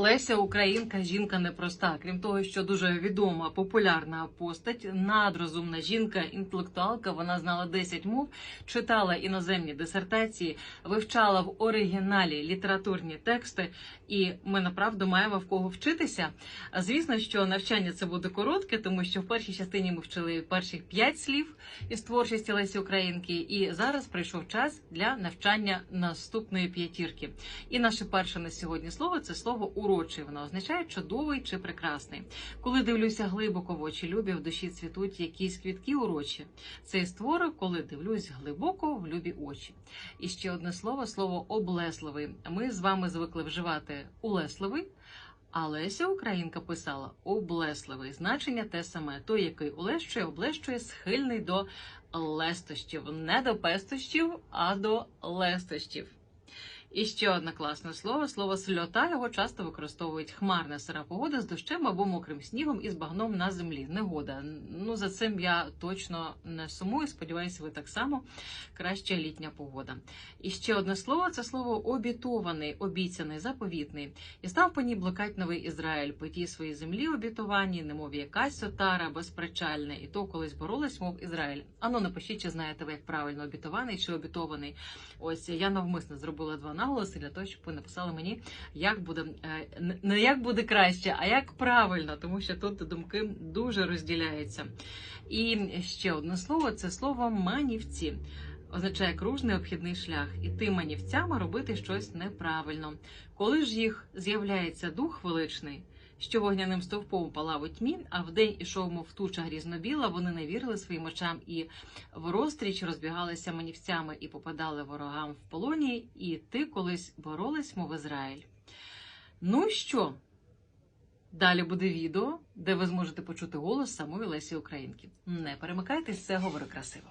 Леся Українка жінка непроста. Крім того, що дуже відома, популярна постать, надрозумна жінка, інтелектуалка. Вона знала 10 мов, читала іноземні дисертації, вивчала в оригіналі літературні тексти. І ми направду маємо в кого вчитися. Звісно, що навчання це буде коротке, тому що в першій частині ми вчили перших 5 слів із творчості Лесі Українки. І зараз прийшов час для навчання наступної п'ятірки. І наше перше на сьогодні слово це слово урочий. Воно означає чудовий чи прекрасний. Коли дивлюся глибоко в очі любі, в душі цвітуть якісь квітки урочі. Це із твору, коли дивлюсь глибоко в любі очі. І ще одне слово слово облесливий. Ми з вами звикли вживати улесливий. А Леся Українка писала облесливий. Значення те саме. Той, який улещує, облещує, схильний до лестощів. Не до пестощів, а до лестощів. І ще одне класне слово слово сльота. Його часто використовують хмарна сира погода з дощем або мокрим снігом і з багном на землі. Негода. Ну за цим я точно не сумую. Сподіваюся, ви так само краща літня погода. І ще одне слово це слово обітований, обіцяний, заповітний. І став по ній блукать новий Ізраїль, по тій своїй землі обітованій, немов якась отара безпричальна, і то колись боролась, мов Ізраїль. Ану, напишіть, чи знаєте ви, як правильно обітований чи обітований. Ось я навмисно зробила два наголоси для того, щоб ви написали мені, як буде е, не- як буде краще, а як правильно, тому що тут думки дуже розділяються. І ще одне слово це слово манівці. Означає кружний обхідний шлях, іти манівцями робити щось неправильно. Коли ж їх з'являється дух величний, що вогняним стовпом палав у тьмі, а вдень ішов, мов туча грізнобіла, вони не вірили своїм очам і в розстріч розбігалися манівцями і попадали ворогам в полоні, і ти колись боролись, мов Ізраїль. Ну що? Далі буде відео, де ви зможете почути голос самої Лесі Українки. Не перемикайтесь, це говори красиво.